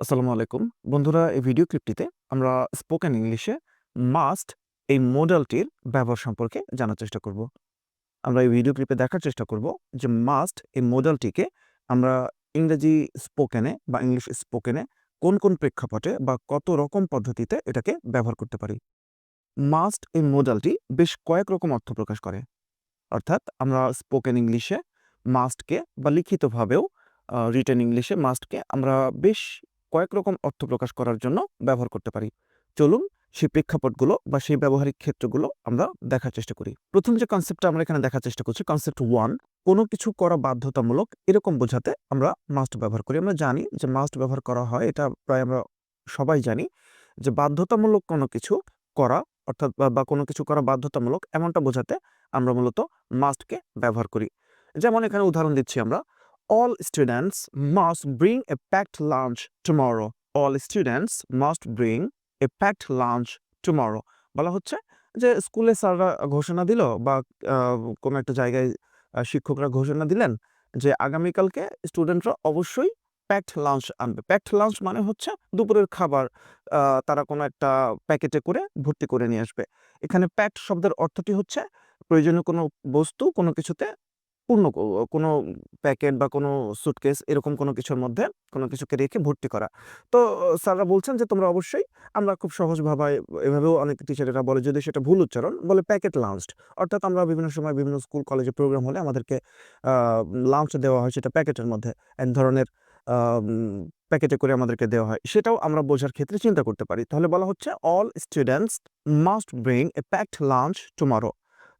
আসসালামু আলাইকুম। বন্ধুরা, এই ভিডিও ক্লিপটিতে আমরা স্পোকেন ইংলিশে মাস্ট এই মডেলটির ব্যবহার সম্পর্কে জানার চেষ্টা করব। আমরা এই ভিডিও ক্লিপে দেখার চেষ্টা করব যে মাস্ট এই মডেলটিকে আমরা ইংরেজি স্পোকেনে বা ইংলিশ স্পোকেনে কোন কোন প্রেক্ষাপটে বা কত রকম পদ্ধতিতে এটাকে ব্যবহার করতে পারি। মাস্ট এই মডেলটি বেশ কয়েক রকম অর্থ প্রকাশ করে। অর্থাৎ আমরা স্পোকেন ইংলিশে মাস্টকে বা লিখিতভাবেও রিটেন ইংলিশে মাস্টকে আমরা বেশ কয়েক রকম অর্থ প্রকাশ করার জন্য ব্যবহার করতে পারি। চলুন সেই প্রেক্ষাপটগুলো বা সেই ব্যবহারিক ক্ষেত্রগুলো আমরা দেখার চেষ্টা করি। প্রথম যে কনসেপ্টটা আমরা এখানে দেখার চেষ্টা করছি কনসেপ্ট ওয়ান কোনো কিছু করা বাধ্যতামূলক এরকম বোঝাতে আমরা মাস্ট ব্যবহার করি। আমরা জানি যে মাস্ট ব্যবহার করা হয়, এটা প্রায় আমরা সবাই জানি যে বাধ্যতামূলক কোনো কিছু করা, অর্থাৎ বা- কোনো কিছু করা বাধ্যতামূলক এমনটা বোঝাতে আমরা মূলত মাস্টকে ব্যবহার করি। যেমন এখানে উদাহরণ দিচ্ছি আমরা all students must bring a packed lunch tomorrow. All students must bring a packed lunch tomorrow. বলা হচ্ছে যে স্কুলে স্যাররা ঘোষণা দিল বা কোনো একটা জায়গায় শিক্ষকরা ঘোষণা দিলেন যে আগামীকালকে স্টুডেন্টরা অবশ্যই প্যাকড লাঞ্চ আনবে। প্যাকড লাঞ্চ মানে হচ্ছে দুপুরের খাবার তারা কোনো একটা প্যাকেটে করে ভর্তি করে নিয়ে আসবে। এখানে প্যাকড শব্দের অর্থটি হচ্ছে প্রয়োজনীয় কোনো বস্তু, কোনো কিছুতে পূর্ণ কোনো প্যাকেট বা কোনো সুটকেস এরকম কোনো কিছুর মধ্যে কোনো কিছুকে রেখে ভর্তি করা। তো, স্যাররা বলছেন যে, তোমরা অবশ্যই আমরা খুব সহজ ভাবায় এভাবেও অনেক টিচারেরা বলে, যদি সেটা ভুল উচ্চারণ, বলে প্যাকেট লাঞ্চড অর্থাৎ আমরা বিভিন্ন সময় বিভিন্ন স্কুল, কলেজে প্রোগ্রাম হলে আমাদেরকে লাঞ্চ দেওয়া হয় সেটা প্যাকেটের মধ্যে। এক ধরনের প্যাকেটে করে আমাদেরকে দেওয়া হয়। সেটাও আমরা বোঝার ক্ষেত্রে চিন্তা করতে পারি। তাহলে বলা হচ্ছে all students must bring a packed lunch tomorrow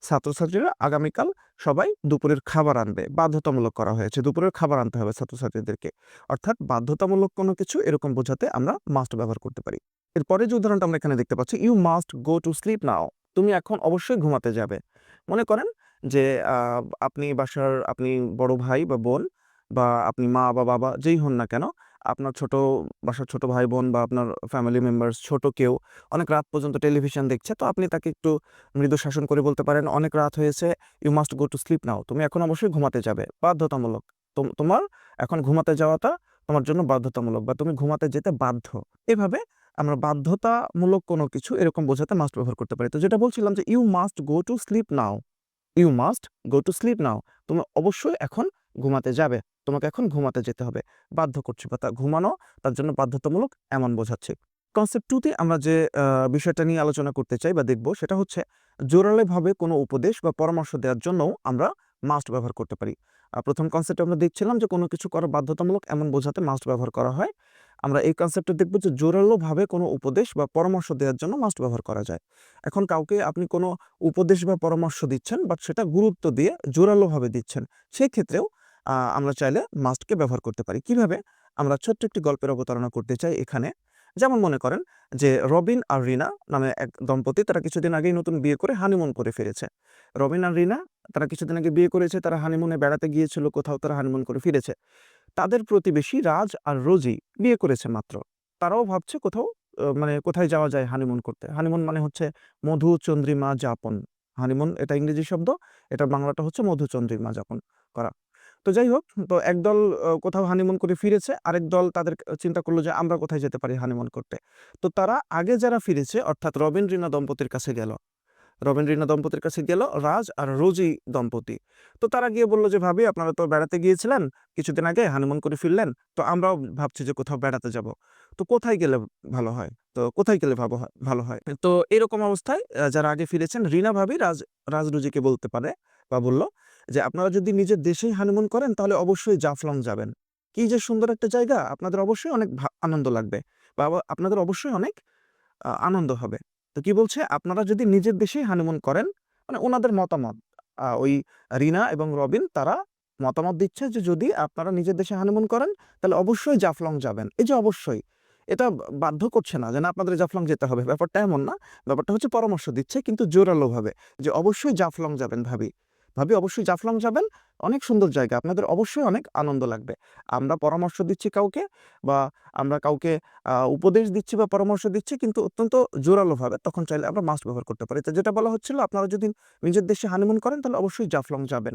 ছাত্রছাত্রীরা আগামীকাল সবাই দুপুরের খাবার আনবে। বাধ্যতামূলক করা হয়েছে। দুপুরের খাবার আনতে হবে ছাত্রছাত্রীদেরকে। অর্থাৎ বাধ্যতামূলক কোনো কিছু এরকম বোঝাতে আমরা মাস্ট ব্যবহার করতে পারি। এরপরে যে উদাহরণটা আমরা এখানে দেখতে পাচ্ছি you must go to sleep now তুমি এখন অবশ্যই ঘুমাতে যাবে। মনে করেন যে আপনি বাসার, আপনি বড় ভাই বা বোন বা আপনি মা বা বাবা যেই হন না কেন আপনার ছোট বাসার ছোট ভাই বোন বা আপনার ফ্যামিলি মেম্বার্স ছোট কেউ, অনেক রাত পর্যন্ত টেলিভিশন দেখছে, তো আপনি তাকে একটু মৃদু শাসন করে বলতে পারেন, অনেক রাত হয়েছে you must go to sleep now তুমি এখন অবশ্যই ঘুমাতে যাবে, বাধ্যতামূলক। তোম- তোমার এখন ঘুমাতে যাওয়াটা তোমার জন্য বাধ্যতামূলক বা তুমি ঘুমাতে যেতে বাধ্য। এভাবে আমরা বাধ্যতামূলক কোনো কিছু এরকম বোঝাতে মাস্ট ব্যবহার করতে পারি। তো যেটা বলছিলাম যে you must go to sleep now you must go to sleep now তুমি অবশ্যই এখন ঘুমাতে যাবে। তোমাকে এখন ঘুমাতে যেতে হবে। বাধ্য করছি বা তা, ঘুমানো তার জন্য বাধ্যতামূলক এমন বোঝাচ্ছে। কনসেপ্ট টুতে আমরা যে বিষয়টা নিয়ে আলোচনা করতে চাই বা দেখব সেটা হচ্ছে জোরালোভাবে কোনো উপদেশ বা পরামর্শ দেওয়ার জন্যও আমরা মাস্ট ব্যবহার করতে পারি। প্রথম কনসেপ্ট আমরা দেখছিলাম যে কোনো কিছু করা বাধ্যতামূলক এমন বোঝাতে মাস্ট ব্যবহার করা হয়। আমরা এই কনসেপ্টটা দেখব যে জোরালোভাবে কোনো উপদেশ বা পরামর্শ দেওয়ার জন্য মাস্ট ব্যবহার করা যায়। এখন কাউকে আপনি কোনো উপদেশ বা পরামর্শ দিচ্ছেন বাট সেটা গুরুত্ব দিয়ে জোরালোভাবে দিচ্ছেন সেই ক্ষেত্রেও আমরা চাইলে মাস্টকে ব্যবহার করতে পারি। কীভাবে? আমরা ছোট্ট একটি গল্পের অবতারণা করতে চাই এখানে। যেমন মনে করেন যে, রবিন আর রিনা নামে এক দম্পতি তারা কিছুদিন আগেই নতুন বিয়ে করে হানিমুন করে ফিরেছে। রবিন আর রিনা তারা কিছুদিন আগে বিয়ে করেছে, তারা হানিমুনে বেড়াতে গিয়েছিল, কোথাও তারা হানিমুন করে ফিরেছে। তাদের প্রতিবেশী রাজ আর রোজি বিয়ে করেছে মাত্র। তারাও ভাবছে কোথাও মানে কোথায় যাওয়া যায় হানিমুন করতে। হানিমুন মানে হচ্ছে মধু, চন্দ্রিমা, যাপন। হানিমুন এটা ইংরেজি শব্দ, এটা বাংলাটা হচ্ছে মধু, চন্দ্রিমা, যাপন করা। তো যাই হোক, তো একদল কোথাও হানিমুন করে ফিরেছে। আরেক দল তাদের চিন্তা করল যে আমরা কোথায় যেতে পারি হানিমুন করতে। তো তারা আগে যারা ফিরেছে, অর্থাৎ রবিন রিনা দম্পতির কাছে গেল। রবিন রিনা দম্পতির কাছে গেল রাজ আর রোজি দম্পতি। তো তারা গিয়ে বলল যে, ভাবি, আপনারা তো বেড়াতে গিয়েছিলেন, কিছুদিন আগে হানিমুন করে ফিরলেন, তো আমরাও ভাবছি যে কোথাও বেড়াতে যাব। তো কোথায় গেলে ভালো হয়? তো কোথায় গেলে ভাবো, ভালো হয়? তো এরকম অবস্থায় যারা আগে ফিরেছেন, রিনা ভাবি রাজ রাজ রুজিকে বলতে পারে বা বলল যে আপনারা যদি নিজের দেশেই হানিমুন করেন, তাহলে অবশ্যই জাফলং যাবেন। কি যে সুন্দর একটা জায়গা, আপনাদের অবশ্যই অনেক আনন্দ লাগবে বা আপনাদের অবশ্যই অনেক আনন্দ হবে। তো কি বলছে? আপনারা যদি নিজের দেশেই হানিমুন করেন মানে ওনাদের মতামত ওই রিনা এবং রবিন তারা মতামত দিচ্ছে যে যদি আপনারা নিজের দেশে হানিমুন করেন, তাহলে অবশ্যই জাফলং যাবেন। এই যে অবশ্যই, এটা বাধ্য করছে না যে না, আপনাদের জাফলং যেতে হবে। ব্যাপারটা এমন না, ব্যাপারটা হচ্ছে পরামর্শ দিচ্ছে, কিন্তু জোরালোভাবে যে অবশ্যই জাফলং যাবেন ভাবি। ভাবি, অবশ্যই জাফলং যাবেন। অনেক সুন্দর জায়গা। আপনাদের অবশ্যই অনেক আনন্দ লাগবে। আমরা পরামর্শ দিচ্ছি কাউকে বা আমরা কাউকে উপদেশ দিচ্ছি বা পরামর্শ দিচ্ছি কিন্তু অত্যন্ত জোরালোভাবে। তখন চাইলে আমরা মাস্ট ব্যবহার করতে পারি। তো যেটা বলা হচ্ছিল, আপনারা যদি নিজের দেশে হানিমুন করেন, তাহলে অবশ্যই জাফলং যাবেন।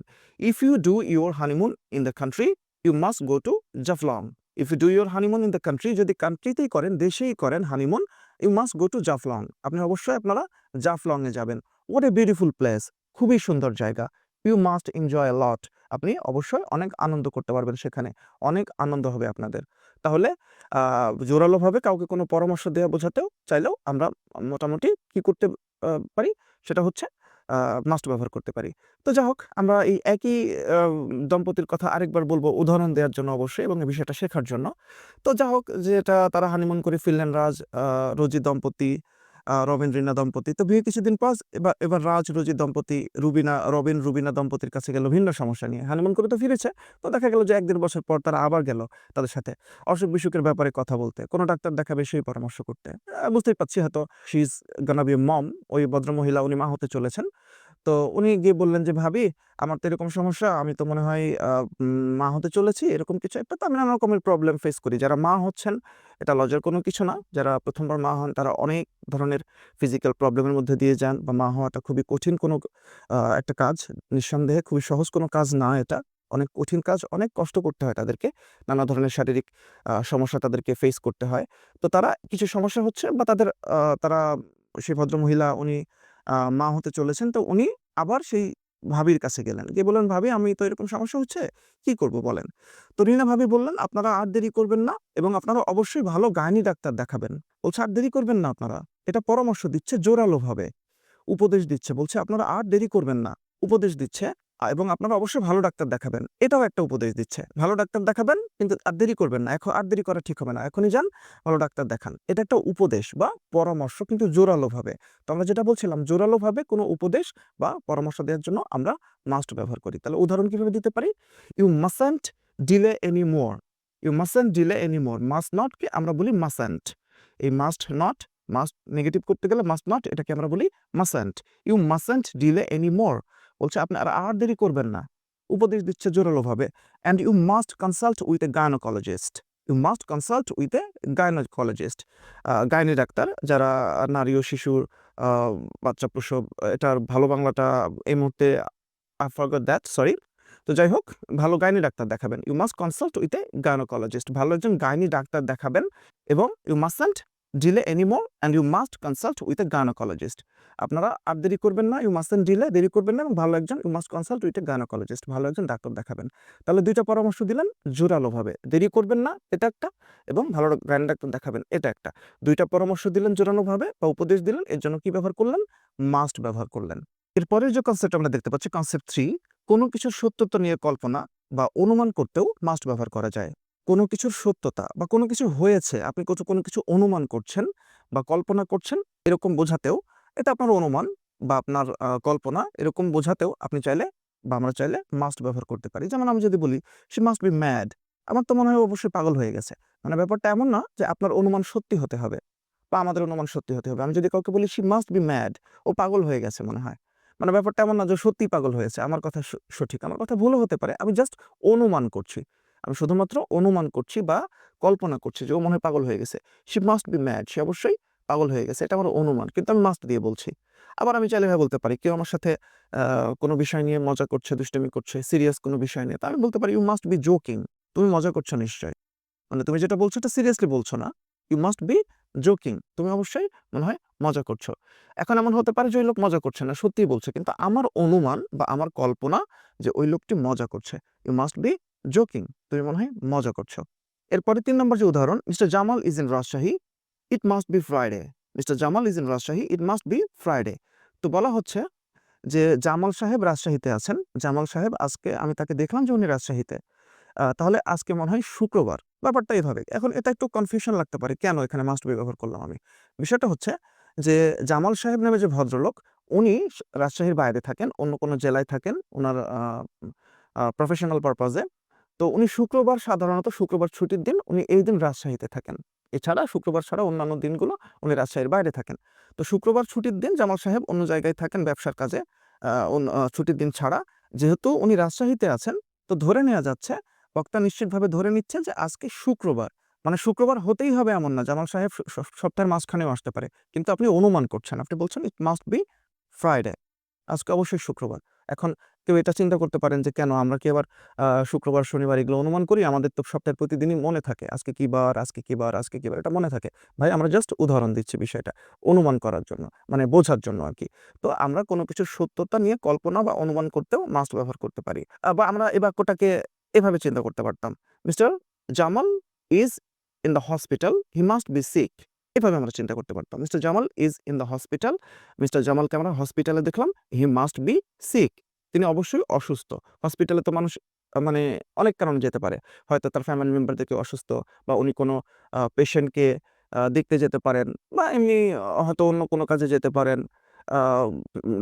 If you do your honeymoon in the country you must go to Jaflong. If you do your honeymoon in the country যদি কান্ট্রিতেই করেন, দেশেই করেন honeymoon you must go to Jaflong. আপনি অবশ্যই আপনারা জাফলং এ যাবেন। হোয়াট এ বিউটিফুল প্লেস খুবই সুন্দর জায়গা। ইউ মাস্ট এনজয় লট আপনি অবশ্যই অনেক আনন্দ করতে পারবেন সেখানে। অনেক আনন্দ হবে আপনাদের। তাহলে জোরালোভাবে কাউকে কোনো পরামর্শ দেওয়া বোঝাতেও চাইলেও আমরা মোটামুটি কি করতে পারি? সেটা হচ্ছে মাস্ট ব্যবহার করতে পারি। তো যাই হোক আমরা এই একই দম্পতির কথা আরেকবার বলব উদাহরণ দেওয়ার জন্য অবশ্যই এবং এই বিষয়টা শেখার জন্য। তো যা হোক যেটা তারা হানিমুন করে ফিরলেন রাজ রোজি দম্পতি রবিন রিনা দম্পতি। তো বিয়ে কিছুদিন পর এবার এবার রাজ রোজি দম্পতি রুবিনা, রবিন রুবিনা দম্পতির কাছে গেল ভিন্ন সমস্যা নিয়ে। হানিমুন করে তো ফিরেছে, তো দেখা গেল যে এক দেড় বছর পর তারা আবার গেল তাদের সাথে। অসুখ বিসুখের ব্যাপারে কথা বলতে। কোনো ডাক্তার দেখাবে সেই পরামর্শ করতে। বুঝতেই পারছি হয়তো she is gonna be mom ওই ভদ্রমহিলা উনি মা হতে চলেছেন। তো উনি গিয়ে বললেন যে, ভাবি, আমার তো এরকম সমস্যা, আমি তো মনে হয় মা হতে চলেছি, এরকম কিছু একটা। তো আমি নানা রকমের প্রবলেম ফেস করি। যারা মা হচ্ছেন এটা লজ্জার কোনো কিছু না। যারা প্রথমবার মা হন, তারা অনেক ধরনের ফিজিক্যাল প্রবলেমের মধ্যে দিয়ে যান বা মা হওয়াটা খুবই কঠিন কোনো একটা কাজ। নিঃসন্দেহে খুবই সহজ কোনো কাজ না এটা। অনেক কঠিন কাজ, অনেক কষ্ট করতে হয় তাদেরকে। নানা ধরনের শারীরিক সমস্যা তাদেরকে ফেস করতে হয়। তো তারা কিছু সমস্যা হচ্ছে বা তাদের তারা সেই ভদ্রমহিলা উনি মা হতে চলেছেন, তো উনি আবার সেই ভাবির কাছে গেলেন। গিয়ে বললেন, ভাবি, আমি তো এরকম সমস্যা হচ্ছে, কি করব বলেন? তো রিনা ভাবি বললেন, আপনারা আর দেরি করবেন না এবং আপনারা অবশ্যই ভালো গাইনি ডাক্তার দেখাবেন। বলছে, আর দেরি করবেন না আপনারা। এটা পরামর্শ দিচ্ছে জোরালোভাবে। উপদেশ দিচ্ছে। বলছে, আপনারা আর দেরি করবেন না। উপদেশ দিচ্ছে এবং আপনারা অবশ্যই ভালো ডাক্তার দেখাবেন। এটাও একটা উপদেশ দিচ্ছে। ভালো ডাক্তার দেখাবেন, কিন্তু আর দেরি করবেন না। এখন আর দেরি করা ঠিক হবে না। এখনই যান, ভালো ডাক্তার দেখান। এটা একটা উপদেশ বা পরামর্শ, কিন্তু জোরালোভাবে। তো আমরা যেটা বলছিলাম, জোরালোভাবে কোনো উপদেশ বা পরামর্শ দেওয়ার জন্য আমরা মাস্ট ব্যবহার করি। তাহলে উদাহরণ কীভাবে দিতে পারি? You mustn't delay any more you mustn't delay any more must নটকে আমরা বলি মাসেন্ট এই মাস্ট নট মাস্ট নেগেটিভ করতে গেলে মাস্ট নট এটাকে আমরা বলি mustn't you mustn't delay any more বলছে আপনি আর আর দেরি করবেন না। উপদেশ দিচ্ছে জোরালো ভাবে and you must consult with a gynaecologist you must consult with a gynaecologist gynae doctor যারা নারী ও শিশুর বাচ্চা প্রসব, এটার ভালো বাংলাটা এই মুহূর্তে আই ফরগট দ্যাট সরি তো যাই হোক, ভালো গাইনি ডাক্তার দেখাবেন। You must consult with a gynaecologist ভালো একজন গাইনি ডাক্তার দেখাবেন এবং you mustn't delay anymore and you must consult with a gynaecologist আপনারা আর দেরি করবেন না ইউ মাস্ট ডিলে দেরি করবেন না এবং ভালো একজন you must consult with a gynaecologist ভালো একজন ডাক্তার দেখাবেন। তাহলে দুইটা পরামর্শ দিলেন, জোরালোভাবে। দেরি করবেন না, এটা একটা এবং ভালো গাইনি ডাক্তার দেখাবেন, এটা একটা। দুইটা পরামর্শ দিলেন জোরালোভাবে বা উপদেশ দিলেন, এর জন্য কি ব্যবহার করলেন? মাস্ট ব্যবহার করলেন। এরপরের যে কনসেপ্ট আমরা দেখতে পাচ্ছি কনসেপ্ট থ্রি কোনো কিছুর সত্যতা নিয়ে কল্পনা বা অনুমান করতেও মাস্ট ব্যবহার করা যায়। কোনো কিছুর সত্যতা বা কোনো কিছু হয়েছে, আপনি কিছু কোনো কিছু অনুমান করছেন বা কল্পনা করছেন এরকম বোঝাতেও এটা আপনার অনুমান বা আপনার কল্পনা এরকম বোঝাতেও আপনি চাইলে বা আমরা চাইলে মাস্ট ব্যবহার করতে পারি। যেমন আমি যদি বলি সে মাস্ট বি ম্যাড আমার তো মনে হয় অবশ্যই পাগল হয়ে গেছে। মানে ব্যাপারটা এমন না যে আপনার অনুমান সত্যি হতে হবে বা আমাদের অনুমান সত্যি হতে হবে। আমি যদি কাউকে বলি সি মাস্ট বি ম্যাড ও পাগল হয়ে গেছে মনে হয়। মানে ব্যাপারটা এমন না যে সত্যি পাগল হয়েছে। আমার কথা সঠিক। আমার কথা ভুলও হতে পারে। আমি জাস্ট অনুমান করছি। আমি শুধুমাত্র অনুমান করছি বা কল্পনা করছি যে ও মনে হয় পাগল হয়ে গেছে। সি মাস্ট বি ম্যাড সে অবশ্যই পাগল হয়ে গেছে। এটা আমার অনুমান, কিন্তু আমি মাস্ট দিয়ে বলছি। আবার আমি চাইলে ভাবে বলতে পারি, কেউ আমার সাথে কোনো বিষয় নিয়ে মজা করছে, দুষ্টমি করছে সিরিয়াস কোনো বিষয় নিয়ে, তা আমি বলতে পারি ইউ মাস্ট বি জোকিং তুমি মজা করছ নিশ্চয় মানে তুমি যেটা বলছো এটা সিরিয়াসলি বলছো না। ইউ মাস্ট বি জোকিং তুমি অবশ্যই মনে হয় মজা করছ। এখন এমন হতে পারে যে ওই লোক মজা করছে না, সত্যিই বলছে। কিন্তু আমার অনুমান বা আমার কল্পনা যে ওই লোকটি মজা করছে ইউ মাস্ট বি জোকিং, তুমি মনে হয় মজা করছ। এরপরে তিন নম্বর যে উদাহরণ, mister Jamal is in Rajshahi, it must be Friday. Mister Jamal is in Rajshahi, it must be Friday. তো বলা হচ্ছে যে জামাল সাহেব রাজশাহীতে আছেন। জামাল সাহেব আজকে, আমি তাকে দেখলাম যে উনি রাজশাহীতে। তাহলে আজকে মনে হয় শুক্রবার। ব্যাপারটা এভাবে। এখন এটা একটু কনফিউশন লাগতে পারে, কেন এখানে মাস্ট বি ব্যবহার করলাম আমি? বিষয়টা হচ্ছে যে জামাল সাহেব নামে যে ভদ্রলোক, উনি রাজশাহীর বাইরে থাকেন, অন্য কোনো জেলায় থাকেন ওনার প্রফেশনাল পারপাজে তো উনি শুক্রবার সাধারণত শুক্রবার ছুটির দিন উনি এই দিন রাজশাহীতে থাকেন। এছাড়া শুক্রবার ছাড়া অন্যান্য দিনগুলো উনি রাজশাহীর বাইরে থাকেন। তো শুক্রবার ছুটির দিন জামাল সাহেব অন্য জায়গায় থাকেন ব্যবসার কাজে ছুটির দিন ছাড়া। যেহেতু উনি রাজশাহীতে আছেন, তো ধরে নেওয়া যাচ্ছে, বক্তা নিশ্চিতভাবে ধরে নিচ্ছে যে আজকে শুক্রবার। মানে শুক্রবার হতেই হবে এমন না, জামাল সাহেব সপ্তাহের মাঝখানেও আসতে পারে। কিন্তু আপনি অনুমান করছেন, আপনি বলছেন ইট মাস্ট বি ফ্রাইডে আজকে অবশ্যই শুক্রবার। এখন কেউ এটা চিন্তা করতে পারেন যে কেন আমরা কি আবার শুক্রবার, শনিবার এগুলো অনুমান করি? আমাদের তো সপ্তাহের প্রতিদিনই মনে থাকে। আজকে কি বার, আজকে কি বার, আজকে কি বার এটা মনে থাকে। ভাই আমরা জাস্ট উদাহরণ দিচ্ছি বিষয়টা। অনুমান করার জন্য। মানে বোঝার জন্য আর কি তো আমরা কোনো কিছুর সত্যতা নিয়ে কল্পনা বা অনুমান করতেও মাস্ট ব্যবহার করতে পারি। বা আমরা এই বাক্যটাকে এভাবে চিন্তা করতে পারতাম। Mister Jamal is in the hospital, he must be sick. এভাবে আমরা চিন্তা করতে পারতাম। Mister Jamal is in the hospital. Mister জামালকে আমরা হসপিটালে দেখলাম। He must be sick. তিনি অবশ্যই অসুস্থ। হসপিটালে তো মানুষ মানে অনেক কারণে যেতে পারে। হয়তো তার ফ্যামিলি মেম্বারদেরকে অসুস্থ বা উনি কোনো পেশেন্টকে দেখতে যেতে পারেন বা এমনি হয়তো অন্য কোনো কাজে যেতে পারেন।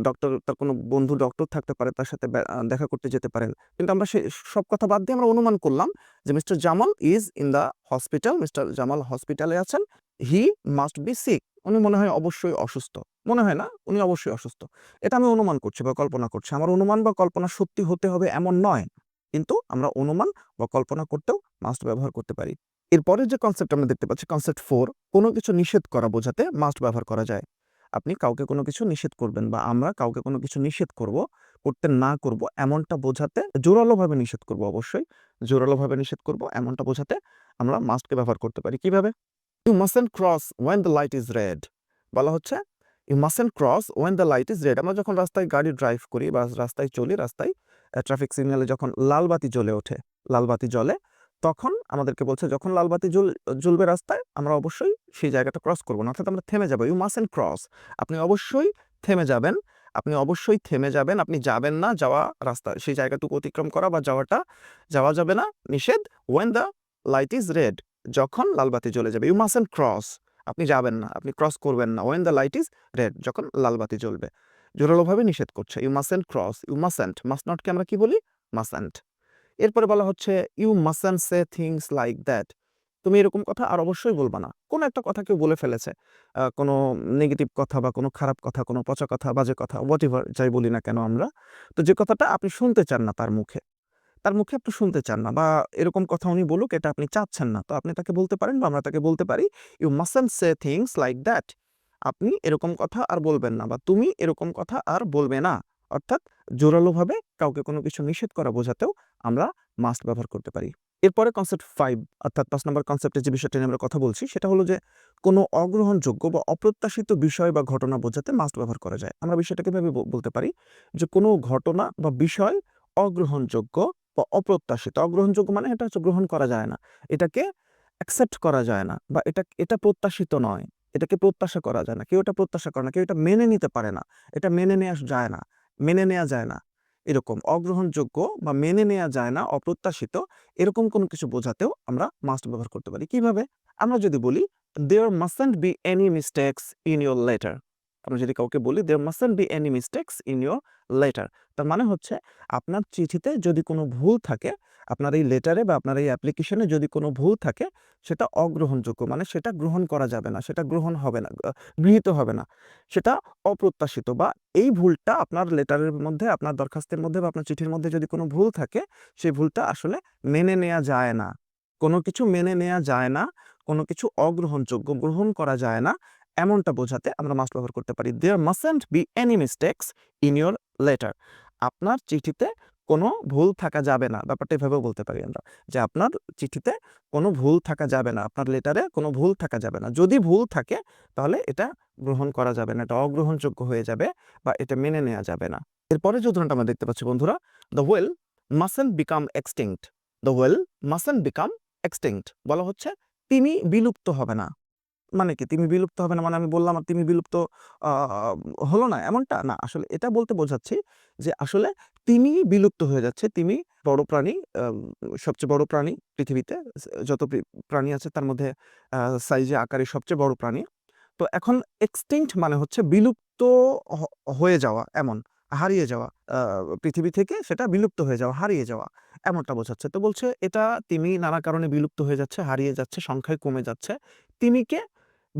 ডক্টর তার কোনো বন্ধু ডক্টর থাকতে পারে। তার সাথে দেখা করতে যেতে পারেন। কিন্তু আমরা সে সব কথা বাদ দিয়ে আমরা অনুমান করলাম যে mister Jamal is in the hospital. Mister Jamal হসপিটালে আছেন। He must be sick. উনি মনে হয় অবশ্যই অসুস্থ। মনে হয় না, উনি অবশ্যই অসুস্থ। এটা আমি অনুমান করছি বা কল্পনা করছি। আমার অনুমান বা কল্পনা সত্যি হতে হবে এমন নয়। কিন্তু আমরা অনুমান বা কল্পনা করতেও মাস্ট ব্যবহার করতে পারি। এরপরের যে কনসেপ্ট আমরা দেখতে পাচ্ছি কনসেপ্ট ফোর কোনো কিছু নিষেধ করা বোঝাতে মাস্ট ব্যবহার করা যায়। আপনি কাউকে কোনো কিছু নিষেধ করবেন বা আমরা কাউকে কোনো কিছু নিষেধ করব, করতে না করব এমনটা বোঝাতে জোরালোভাবে নিষেধ করব অবশ্যই। জোরালোভাবে নিষেধ করব এমনটা বোঝাতে আমরা মাস্টকে ব্যবহার করতে পারি। কীভাবে? You mustn't cross when the light is red বলা হচ্ছে you mustn't cross when the light is red আমরা যখন রাস্তায় গাড়ি ড্রাইভ করি বা রাস্তায় চলি, রাস্তায় ট্রাফিক সিগন্যালে যখন লাল বাতি জ্বলে ওঠে, লাল বাতি জ্বলে, তখন আমাদেরকে বলছে যখন লাল বাতি জ্বল জ্বলবে রাস্তায় আমরা অবশ্যই সেই জায়গাটা ক্রস করব না। অর্থাৎ আমরা থেমে যাব। ইউ মাস্টন্ট ক্রস আপনি অবশ্যই থেমে যাবেন। আপনি অবশ্যই থেমে যাবেন। আপনি যাবেন না, যাওয়া রাস্তা সেই জায়গাটুকু অতিক্রম করা বা যাওয়াটা যাওয়া যাবে না। নিষেধ when the light is red যখন লালবাতি জ্বলে যাবে। ইউ মাস্টন্ট ক্রস আপনি যাবেন না, আপনি ক্রস করবেন না। When the light is red যখন লালবাতি জ্বলবে। জোরালোভাবে নিষেধ করছে। You mustn't cross, you mustn't, must not কে আমরা কি বলি? মাস্টন্ট। এরপরে বলা হচ্ছে you mustn't say things like that তুমি এরকম কথা আর অবশ্যই বলবা না। কোনো একটা কথা কেউ বলে ফেলেছে। কোনো নেগেটিভ কথা বা কোনো খারাপ কথা, কোনো পচা কথা, বাজে কথা হোয়াটএভার যাই বলি না কেন আমরা। তো যে কথাটা আপনি শুনতে চান না তার মুখে। তার মুখে আপনি শুনতে চান না বা এরকম কথা উনি বলুক এটা আপনি চাচ্ছেন না। তো আপনি তাকে বলতে পারেন বা আমরা তাকে বলতে পারি you mustn't say things like that আপনি এরকম কথা আর বলবেন না বা তুমি এরকম কথা আর বলবে না। অর্থাৎ জোরালোভাবে কাউকে কোনো কিছু নিষেধ করা বোঝাতেও আমরা মাস্ট ব্যবহার করতে পারি। এরপরে কনসেপ্ট ফাইভ অর্থাৎ পাঁচ নম্বর কনসেপ্টে যে বিষয়টা নিয়ে আমরা কথা বলছি, সেটা হলো যে কোনো অগ্রহণযোগ্য বা অপ্রত্যাশিত বিষয় বা ঘটনা বোঝাতে মাস্ট ব্যবহার করা যায়। আমরা বিষয়টাকে এভাবে ব বলতে পারি যে কোনো ঘটনা বা বিষয় অগ্রহণযোগ্য বা অপ্রত্যাশিত। অগ্রহণযোগ্য মানে এটা হচ্ছে গ্রহণ করা যায় না। এটাকে অ্যাকসেপ্ট করা যায় না বা এটা এটা প্রত্যাশিত নয়। এটাকে প্রত্যাশা করা যায় না। কেউ এটা প্রত্যাশা করে না। কেউ এটা মেনে নিতে পারে না। এটা মেনে নেওয়া যায় না। মেনে নেওয়া যায় না। এরকম অগ্রহণযোগ্য বা মেনে নেওয়া যায় না, অপ্রত্যাশিত এরকম কোনো কিছু বোঝাতেও আমরা মাস্ট ব্যবহার করতে পারি। কীভাবে? আমরা যদি বলি there must be any mistakes in your letter আমরা যদি কাউকে বলি there mustn't be any mistakes in your letter তার মানে হচ্ছে আপনার চিঠিতে যদি কোনো ভুল থাকে, আপনার এই লেটারে বা আপনার এই অ্যাপ্লিকেশনে যদি কোনো ভুল থাকে সেটা অগ্রহণযোগ্য মানে সেটা গ্রহণ করা যাবে না। সেটা গ্রহণ হবে না, গৃহীত হবে না। সেটা অপ্রত্যাশিত বা এই ভুলটা আপনার লেটারের মধ্যে, আপনার দরখাস্তের মধ্যে বা আপনার চিঠির মধ্যে যদি কোনো ভুল থাকে সেই ভুলটা আসলে মেনে নেওয়া যায় না। কোনো কিছু মেনে নেওয়া যায় না, কোনো কিছু অগ্রহণযোগ্য, গ্রহণ করা যায় না এমনটা বোঝাতে আমরা মাস্ট ব্যবহার করতে পারি। there mustn't be any mistakes in your letter আপনার চিঠিতে কোনো ভুল থাকা যাবে না। ব্যাপারটা এভাবেও বলতে পারি আমরা। যে আপনার চিঠিতে কোনো ভুল থাকা যাবে না। আপনার লেটারে কোনো ভুল থাকা যাবে না। যদি ভুল থাকে তাহলে এটা গ্রহণ করা যাবে না। এটা অগ্রহণযোগ্য হয়ে যাবে বা এটা মেনে নেওয়া যাবে না। এরপরে যে উদাহরণটা আমরা দেখতে পাচ্ছি বন্ধুরা the whale mustn't become extinct the whale mustn't become extinct বলা হচ্ছে, তিনি বিলুপ্ত হবে না। মানে কি? তিনি বিলুপ্ত হবে না মানে আমি বললাম আর তিনি বিলুপ্ত হলো না এমনটা? না আসলে এটা বলতে বোঝাচ্ছি যে আসলে তিনি বিলুপ্ত হয়ে যাচ্ছে। তিনি বড় প্রাণী সবচেয়ে বড় প্রাণী পৃথিবীতে যত প্রাণী আছে তার মধ্যে সাইজে আকারে সবচেয়ে বড় প্রাণী। তো এখন extinct মানে হচ্ছে বিলুপ্ত হয়ে যাওয়া এমন, হারিয়ে যাওয়া। পৃথিবী থেকে সেটা বিলুপ্ত হয়ে যাওয়া, হারিয়ে যাওয়া এমনটা বোঝাচ্ছে। তো বলছে এটা তিনি নানা কারণে বিলুপ্ত হয়ে যাচ্ছে, হারিয়ে যাচ্ছে, সংখ্যায় কমে যাচ্ছে। তিমিকে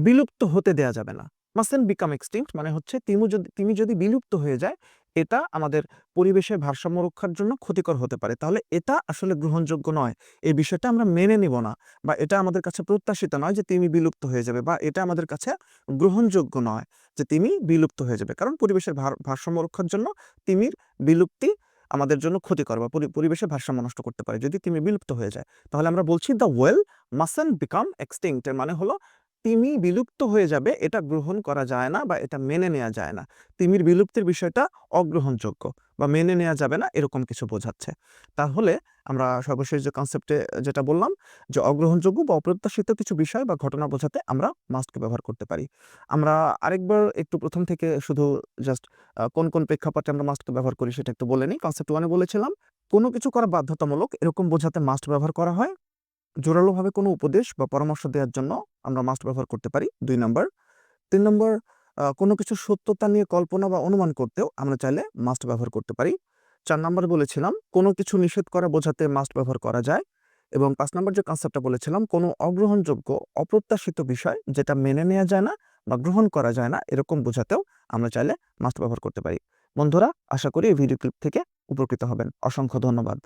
বিলুপ্ত হতে দেয়া যাবে না। mustn't বিকাম extinct মানে হচ্ছে তিমু যদি, তিমি যদি বিলুপ্ত হয়ে যায়, এটা আমাদের পরিবেশের ভারসাম্য রক্ষার জন্য ক্ষতিকর হতে পারে। তাহলে এটা আসলে গ্রহণযোগ্য নয়। এই বিষয়টা আমরা মেনে নিব না বা এটা আমাদের কাছে প্রত্যাশিত নয় যে তিমি বিলুপ্ত হয়ে যাবে বা এটা আমাদের কাছে গ্রহণযোগ্য নয় যে তিমি বিলুপ্ত হয়ে যাবে। কারণ পরিবেশের ভার, ভারসাম্য রক্ষার জন্য তিমির বিলুপ্তি আমাদের জন্য ক্ষতিকর বা পরি- পরিবেশের ভারসাম্য নষ্ট করতে পারে যদি তিমি বিলুপ্ত হয়ে যায়, তাহলে আমরা বলছি the whale mustn't become extinct এর মানে হলো তিমি বিলুপ্ত হয়ে যাবে, এটা গ্রহণ করা যায় না বা এটা মেনে নেওয়া যায় না। তিমির বিলুপ্তির বিষয়টা অগ্রহণযোগ্য বা মেনে নেওয়া যাবে না, এরকম কিছু বোঝাচ্ছে। তাহলে আমরা সর্বশেষ যে কনসেপ্টে যেটা বললাম, যে অগ্রহণযোগ্য বা অপ্রত্যাশিত কিছু বিষয় বা ঘটনা বোঝাতে আমরা মাস্টকে ব্যবহার করতে পারি। আমরা আরেকবার একটু প্রথম থেকে শুধু জাস্ট কোন কোন প্রেক্ষাপটে আমরা মাস্টকে ব্যবহার করি সেটা একটু বলে নিই। কনসেপ্ট ওয়ানে বলেছিলাম, কোনো কিছু করা বাধ্যতামূলক, এরকম বোঝাতে মাস্ট ব্যবহার করা হয়। জোরালোভাবে কোনো উপদেশ বা পরামর্শ দেওয়ার জন্য আমরা মাস্ট ব্যবহার করতে পারি, দুই নম্বর। তিন নম্বর কোনো কিছু সত্যতা নিয়ে কল্পনা বা অনুমান করতেও আমরা চাইলে মাস্ট ব্যবহার করতে পারি। চার নম্বর বলেছিলাম, কোনো কিছু নিষেধ করা বোঝাতে মাস্ট ব্যবহার করা যায় এবং পাঁচ নম্বর যে কনসেপ্টটা বলেছিলাম, কোনো অগ্রহণযোগ্য, অপ্রত্যাশিত বিষয় যেটা মেনে নেওয়া যায় না বা গ্রহণ করা যায় না, এরকম বোঝাতেও আমরা চাইলে মাস্ট ব্যবহার করতে পারি। বন্ধুরা, আশা করি এই ভিডিও ক্লিপ থেকে উপকৃত হবেন। অসংখ্য ধন্যবাদ।